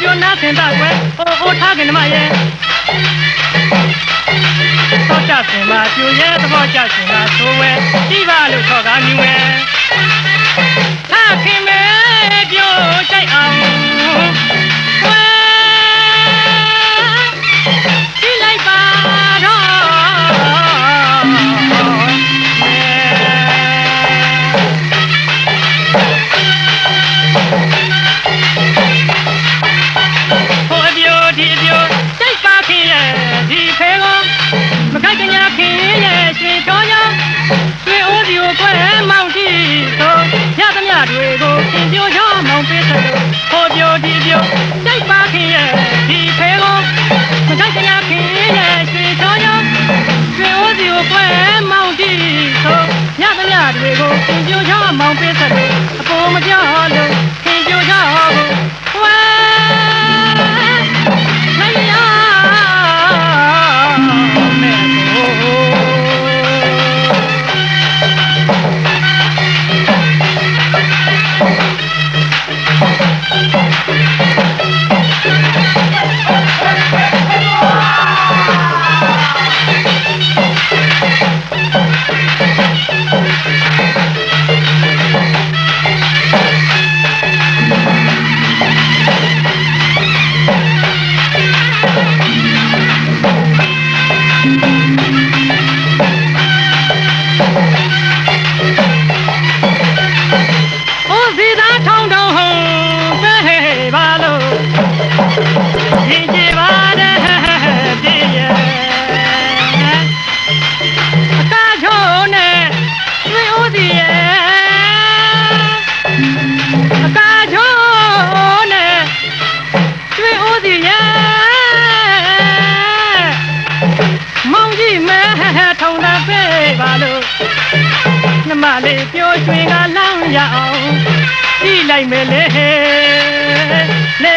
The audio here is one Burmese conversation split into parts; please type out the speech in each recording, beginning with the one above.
ပြွန်းနာစင်တာကွယ်ဟိုဟိုထားခင်ဓမ္မရဲ့သောကြစင်မှာပြူရဲ့သဘောကြစင်မှာသိုးဝဲတိပါလို့ခေါ်တာမြူဝဲထားခင်မဲ ရဲ့ရွှေတော်ရောရွှေအိုးစီကိုကွဲမောင်တီဆိုရသမျှတွေကိုခင်ပြိုချောမောင်ပေးသလိုဟိုပြိုဒီပြိုကြိုက်ပါခင်ရဲ့ဒီဖဲကောမခိုက်ကညာခင်ရဲ့ရွှေတော်ရောရွှေအိုးစီကိုကွဲမောင်တီဆိုရသမျှတွေကိုခင်ပြိုချောမောင်ပေးသလိုအပေါ်မကြောက်လို့ခင်ပြိုချောကို ပြောရွှင်ကလမ်းရအောင်ကြည့်လိုက်မယ်လေလေ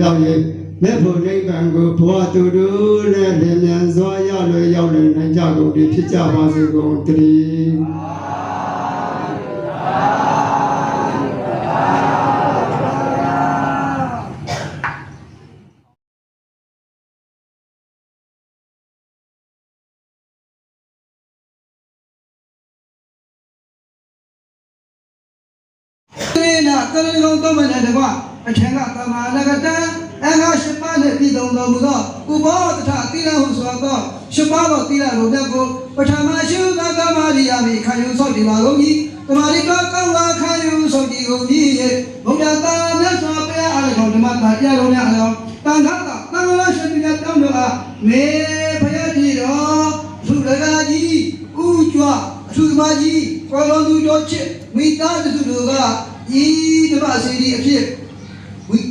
ရောက်ရင်လက်ဖို့နိဗ္ဗာန်ကိုဘဝတူတူနဲ့လင်းမြန်စွာရောက်လွယ်ရောက်လွယ်နိုင်ကြကုန်ပြီဖြစ်ကြပါစေကုန်တည်းသေနာတရဏဂုံသုံးမနဲ့တကွ အထင်ကသမာနကတံအငါရှပါးနှင့်ပြည်သုံးတော်မူသောဥဘောတထသီလဟုဆိုသောရှပါးသောသီလကိုမြတ်ကိုပထမရှိကသမာရိယာမိခံယူဆော့ဒီပါကုန်၏တတမာရီကကောင်းလာခံယူဆုံးဒီကုန်ကြီးရဲ့ဘုရားတာမြတ်စွာဘုရားအားလုံးဓမ္မတာပြတော်များအောင်တန်ခါတာတန်ခါရှင်ပြတောင်းတော်အားမေဖယားကြီးတော်သူရကကြီးဥကြွအထူးသမားကြီးကောလုံးသူတော်ချစ်မိသားစုတို့ကဤဓမ္မစီရီအဖြစ်ဝိ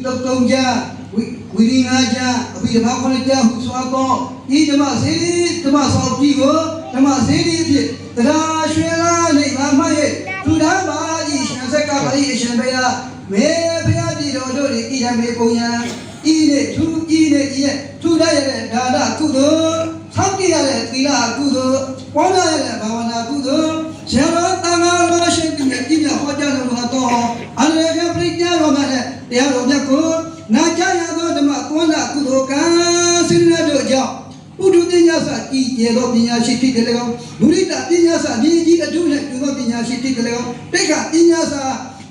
တုတ်တုံကြဝိဝိရိငါကြအဘိဓမ္မာခொနကြဟုဆိုအပ်သောဤဓမ္မစီရီဓမ္မဆောင်ကြီးကိုဓမ္မစီရီအဖြစ်တရားရွှေလာနေပါမှရဲ့သူတော်ပါဤရှင်ဆက်ကပါဤအရှင်ဘုရားမေဘုရားပြည်တော်တို့ဤရမေပုံယံဤနဲ့သူဤနဲ့ဤရဲ့သူရရဲ့ဒါနကုသိုလ်ဆောက်တည်ရတဲ့သီလကုသိုလ်ပွားများရတဲ့ဘာဝနာကုသိုလ်ရသောတန်ခါတော်ရှင်ပြည့်ပြည့်ဟောကြားတော်မူသောအရေကပရိညာ တော်မှာတရားတော်မြတ်ကိုနာကြားရသောဓမ္မကွန်းလာကုသိုလ်ကံစိရတို့ကြောင့်ဥဒုပညာစာကြည်ကျသောပညာရှိဖြစ်တယ်လေကောင်မုရိဒပညာစာဒီကြီးအထုနဲ့ပြုသောပညာရှိဖြစ်တယ်လေကောင်တိတ်ခပညာစာ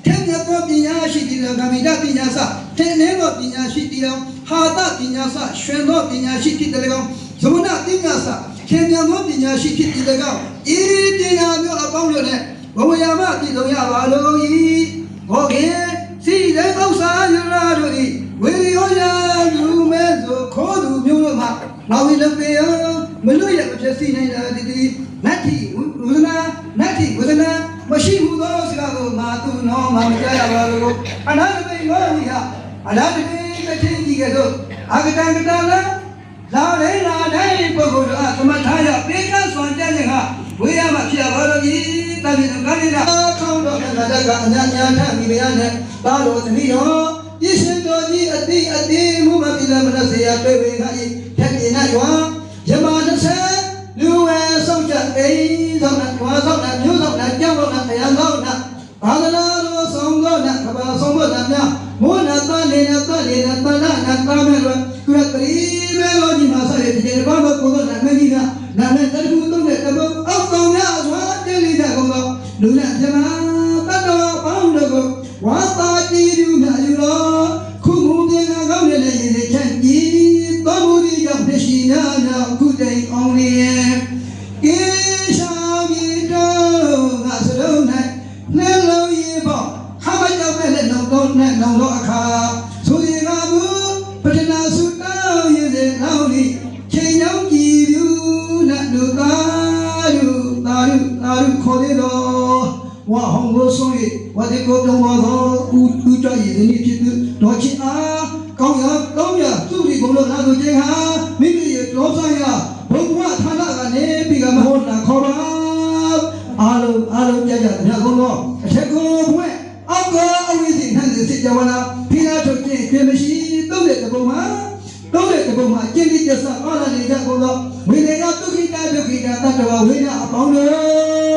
ထဲမြတ်သောပညာရှိတယ်လေကောင်ဂမိဒပညာစာထဲနေသောပညာရှိတယ်လေကောင်ဟာတပညာစာရွှင်သောပညာရှိဖြစ်တယ်လေကောင်သမဏပညာစာခေမြတ်သောပညာရှိဖြစ်တယ်လေကောင်ဤပညာမျိုးအပေါင်းတို့နဲ့ဘဝရမပြည့်စုံရပါလို့ဤဟောကေ စီတဲ့ဥစ္စာရလာတို့ဤဝေရောရာလူမဲဆိုခိုးသူမျိုးတို့မှာငါဝိလပေယမလွတ်ရမဖြစ်စီနိုင်တာဒီဒီနတ္ထိဝုဒနာနတ္ထိဝုဒနာမရှိဘူးသောစကားကိုမာသူနောမမကြရပါလို့အနာတပိမောဝိဟအနာတပိတတိကြီးကဲ့သို့အာဂတံကတလာလာလေလာတိုင်းပုဂ္ဂိုလ်တို့အသမထရပေကဆွန်တဲ့ကဝေယမဖြစ်ပါလို့ဤတပိကကနေနာခေါင်းတော်ကနာတကအညာညာထမိမရနဲ့ ပါလို့တတိတော်ပြည့်ရှင်တော်ကြီးအတိအတိမူမပိလမနစေယတွေ့ဝေငါဤထက်ပြင်း၌ဝါယမတစ်ဆက်လူဝဲဆုံးချက်အိမ်ဆောင်နဲ့ဝါဆောင်နဲ့မျိုးဆောင်နဲ့ကြောက်ဆောင်နဲ့တရားဆောင်နဲ့ဘာသာတော်ဆောင်တော်နဲ့ကဘာဆောင်တော်နဲ့များမောနတန်နေနတန်နေနတန်နာနတမဲလွ ဝါဟောင်းလို့ဆိုရင်ဝါဒီကိုပြောင်းပါတော့ဦးဦးကြရည်ဒီဖြစ်သူတော်ချစ်အားကောင်းရကောင်းရသူ့ဒီဘုံလို့နာသူချင်းဟာမိမိရဲ့တော်ဆိုင်ရဘုံဘဝဌာနကနေပြီးကမဟုတ်တာခေါ်ပါအားလုံးအားလုံးကြကြတဲ့ကုန်းတော့အထက်ကိုဘွဲ့အောက်ကအဝိဇ္ဇနှံ့စစ်ကြဝလာဖိနာထုတ်ခြင်းပြမရှိသုံးတဲ့တပုံမှာသုံးတဲ့တပုံမှာကျင့်ကြစအားလာနေကြကုန်တော့ဝိနေယဒုက္ခိတဒုက္ခိတတတ္တဝဝိနာအပေါင်းတို့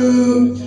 အာ